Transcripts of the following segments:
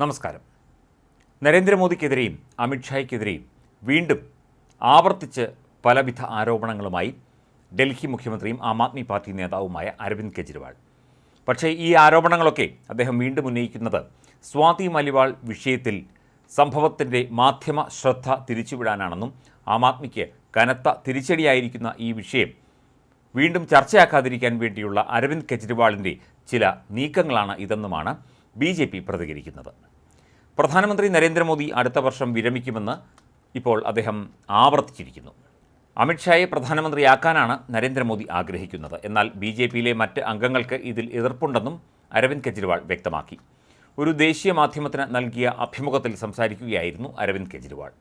നമസ്കാരം. നരേന്ദ്രമോദിക്കെതിരെയും അമിത്ഷായ്ക്കെതിരെയും വീണ്ടും ആവർത്തിച്ച് പലവിധ ആരോപണങ്ങളുമായി ഡൽഹി മുഖ്യമന്ത്രിയും ആം ആദ്മി പാർട്ടി നേതാവുമായ അരവിന്ദ് കെജ്രിവാൾ. പക്ഷേ ഈ ആരോപണങ്ങളൊക്കെ അദ്ദേഹം വീണ്ടും ഉന്നയിക്കുന്നത് സ്വാതി മലിവാൾ വിഷയത്തിൽ സംഭവത്തിന്റെ മാധ്യമ ശ്രദ്ധ തിരിച്ചുവിടാനാണെന്നും ആം ആദ്മിക്ക് കനത്ത തിരിച്ചടിയായിരിക്കുന്ന ഈ വിഷയം വീണ്ടും ചർച്ചയാക്കാതിരിക്കാൻ വേണ്ടിയുള്ള അരവിന്ദ് കെജ്രിവാളിന്റെ ചില നീക്കങ്ങളാണ് ഇതെന്നുമാണ് ബി ജെ പി പ്രതികരിക്കുന്നത്. പ്രധാനമന്ത്രി നരേന്ദ്രമോദി അടുത്ത വർഷം വിരമിക്കുമെന്ന് ഇപ്പോൾ അദ്ദേഹം ആവർത്തിച്ചിരിക്കുന്നു. അമിത്ഷായെ പ്രധാനമന്ത്രിയാക്കാനാണ് നരേന്ദ്രമോദി ആഗ്രഹിക്കുന്നത്. എന്നാൽ ബി ജെ പിയിലെ മറ്റ് അംഗങ്ങൾക്ക് ഇതിൽ എതിർപ്പുണ്ടെന്നും അരവിന്ദ് കെജ്രിവാൾ വ്യക്തമാക്കി. ഒരു ദേശീയ മാധ്യമത്തിന് നൽകിയ അഭിമുഖത്തിൽ സംസാരിക്കുകയായിരുന്നു അരവിന്ദ് കെജ്രിവാൾ.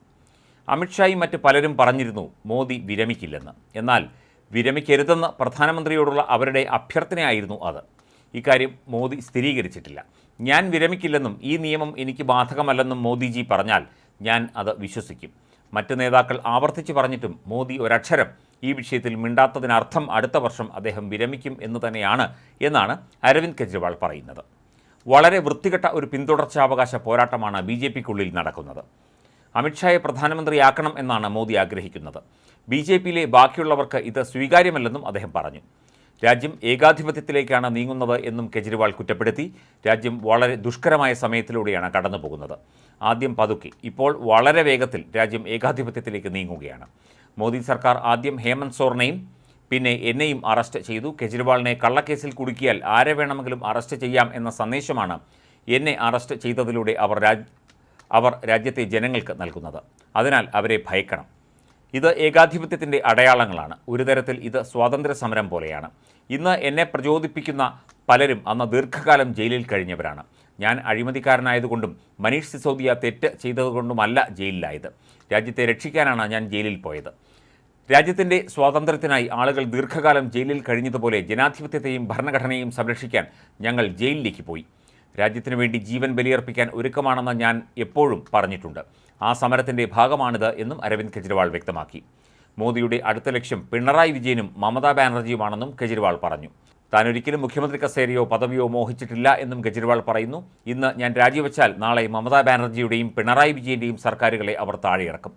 അമിത്ഷായും മറ്റ് പലരും പറഞ്ഞിരുന്നു മോദി വിരമിക്കില്ലെന്ന്. എന്നാൽ വിരമിക്കരുതെന്ന് പ്രധാനമന്ത്രിയോടുള്ള അവരുടെ അഭ്യർത്ഥനയായിരുന്നു അത്. ഇക്കാര്യം മോദി സ്ഥിരീകരിച്ചിട്ടില്ല. ഞാൻ വിരമിക്കില്ലെന്നും ഈ നിയമം എനിക്ക് ബാധകമല്ലെന്നും മോദിജി പറഞ്ഞാൽ ഞാൻ അത് വിശ്വസിക്കും. മറ്റ് നേതാക്കൾ ആവർത്തിച്ച് പറഞ്ഞിട്ടും മോദി ഒരക്ഷരം ഈ വിഷയത്തിൽ മിണ്ടാത്തതിനർത്ഥം അടുത്ത വർഷം അദ്ദേഹം വിരമിക്കും എന്ന് തന്നെയാണ് എന്നാണ് അരവിന്ദ് കെജ്രിവാൾ പറയുന്നത്. വളരെ വൃത്തികെട്ട ഒരു പിന്തുടർച്ചാവകാശ പോരാട്ടമാണ് ബി ജെ പിക്കുള്ളിൽ നടക്കുന്നത്. അമിത്ഷായെ പ്രധാനമന്ത്രിയാക്കണം എന്നാണ് മോദി ആഗ്രഹിക്കുന്നത്. ബി ജെ പിയിലെ ബാക്കിയുള്ളവർക്ക് ഇത് സ്വീകാര്യമല്ലെന്നും അദ്ദേഹം പറഞ്ഞു. രാജ്യം ഏകാധിപത്യത്തിലേക്കാണ് നീങ്ങുന്നത് എന്നും കെജ്രിവാൾ കുറ്റപ്പെടുത്തി. രാജ്യം വളരെ ദുഷ്കരമായ സമയത്തിലൂടെയാണ് കടന്നു പോകുന്നത് ആദ്യം പതുക്കെ. ഇപ്പോൾ വളരെ വേഗത്തിൽ രാജ്യം ഏകാധിപത്യത്തിലേക്ക് നീങ്ങുകയാണ്. മോദി സർക്കാർ ആദ്യം ഹേമന്ത് സോറിനെയും പിന്നെ എന്നെയും അറസ്റ്റ് ചെയ്തു. കെജ്രിവാളിനെ കള്ളക്കേസിൽ കുടുക്കിയാൽ ആരെ വേണമെങ്കിലും അറസ്റ്റ് ചെയ്യാം എന്ന സന്ദേശമാണ് എന്നെ അറസ്റ്റ് ചെയ്തതിലൂടെ അവർ രാജ് അവർ രാജ്യത്തെ ജനങ്ങൾക്ക് നൽകുന്നത്. അതിനാൽ അവരെ ഭയക്കണം. ഇത് ഏകാധിപത്യത്തിന്റെ അടയാളങ്ങളാണ്. ഒരു തരത്തിൽ ഇത് സ്വാതന്ത്ര്യ സമരം പോലെയാണ്. ഇന്ന് എന്നെ പ്രചോദിപ്പിക്കുന്ന പലരും അന്ന് ദീർഘകാലം ജയിലിൽ കഴിഞ്ഞവരാണ്. ഞാൻ അഴിമതിക്കാരനായതുകൊണ്ടും മനീഷ് സിസോദിയ തെറ്റ് ചെയ്തതുകൊണ്ടുമല്ല ജയിലിലായത്. രാജ്യത്തെ രക്ഷിക്കാനാണ് ഞാൻ ജയിലിൽ പോയത്. രാജ്യത്തിന്റെ സ്വാതന്ത്ര്യത്തിനായി ആളുകൾ ദീർഘകാലം ജയിലിൽ കഴിഞ്ഞതുപോലെ ജനാധിപത്യത്തെയും ഭരണഘടനയും സംരക്ഷിക്കാൻ ഞങ്ങൾ ജയിലിലേക്ക് പോയി. രാജ്യത്തിനു വേണ്ടി ജീവൻ ബലിയർപ്പിക്കാൻ ഒരുക്കമാണെന്ന് ഞാൻ എപ്പോഴും പറഞ്ഞിട്ടുണ്ട്. ആ സമരത്തിന്റെ ഭാഗമാണിത് എന്നും അരവിന്ദ് കെജ്രിവാൾ വ്യക്തമാക്കി. മോദിയുടെ അടുത്ത ലക്ഷ്യം പിണറായി വിജയനും മമതാ ബാനർജിയുമാണെന്നും കെജ്രിവാൾ പറഞ്ഞു. താൻ ഒരിക്കലും മുഖ്യമന്ത്രി കസേരയോ പദവിയോ മോഹിച്ചിട്ടില്ല എന്നും കെജ്രിവാൾ പറയുന്നു. ഇന്ന് ഞാൻ രാജിവെച്ചാൽ നാളെ മമതാ ബാനർജിയുടെയും പിണറായി വിജയന്റെയും സർക്കാരുകളെ അവർ താഴെയിറക്കും.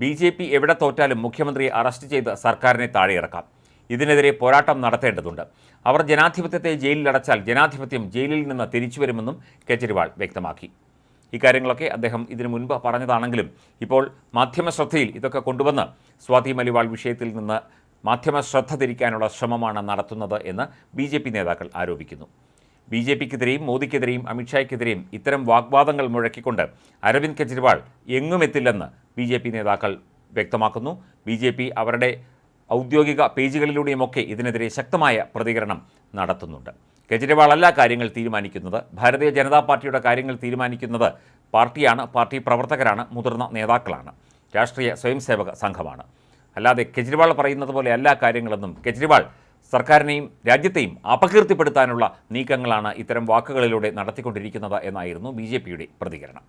ബി ജെ പി എവിടെ തോറ്റാലും മുഖ്യമന്ത്രിയെ അറസ്റ്റ് ചെയ്ത് സർക്കാരിനെ താഴെയിറക്കാം. ഇതിനെതിരെ പോരാട്ടം നടത്തേണ്ടതുണ്ട്. അവർ ജനാധിപത്യത്തെ ജയിലിലടച്ചാൽ ജനാധിപത്യം ജയിലിൽ നിന്ന് തിരിച്ചു വരുമെന്നും കെജ്രിവാൾ വ്യക്തമാക്കി. ഇക്കാര്യങ്ങളൊക്കെ അദ്ദേഹം ഇതിനു മുൻപ് പറഞ്ഞതാണെങ്കിലും ഇപ്പോൾ മാധ്യമ ശ്രദ്ധയിൽ ഇതൊക്കെ കൊണ്ടുവന്ന് സ്വാതി മലിവാൾ വിഷയത്തിൽ നിന്ന് മാധ്യമ ശ്രദ്ധ തിരിക്കാനുള്ള ശ്രമമാണ് നടത്തുന്നത് എന്ന് ബി ജെ പി നേതാക്കൾ ആരോപിക്കുന്നു. ബി ജെ പിക്കെതിരെയും മോദിക്കെതിരെയും അമിത്ഷായ്ക്കെതിരെയും ഇത്തരം വാഗ്വാദങ്ങൾ മുഴക്കിക്കൊണ്ട് അരവിന്ദ് കെജ്രിവാൾ എങ്ങുമെത്തില്ലെന്ന് ബി ജെ പി നേതാക്കൾ വ്യക്തമാക്കുന്നു. ബി ജെ പി അവരുടെ ഔദ്യോഗിക പേജുകളിലൂടെയുമൊക്കെ ഇതിനെതിരെ ശക്തമായ പ്രതികരണം നടത്തുന്നുണ്ട്. കെജ്രിവാൾ അല്ല കാര്യങ്ങൾ തീരുമാനിക്കുന്നത് ഭാരതീയ ജനതാ പാർട്ടിയുടെ കാര്യങ്ങൾ തീരുമാനിക്കുന്നത് പാർട്ടിയാണ് പാർട്ടി പ്രവർത്തകരാണ് മുതിർന്ന നേതാക്കളാണ്. രാഷ്ട്രീയ സ്വയംസേവക സംഘമാണ്. അല്ലാതെ കെജ്രിവാൾ പറയുന്നത് പോലെ എല്ലാ കാര്യങ്ങളെന്നും കെജ്രിവാൾ സർക്കാരിനെയും രാജ്യത്തെയും അപകീർത്തിപ്പെടുത്താനുള്ള നീക്കങ്ങളാണ് ഇത്തരം വാക്കുകളിലൂടെ നടത്തിക്കൊണ്ടിരിക്കുന്നത് എന്നായിരുന്നു ബി പ്രതികരണം.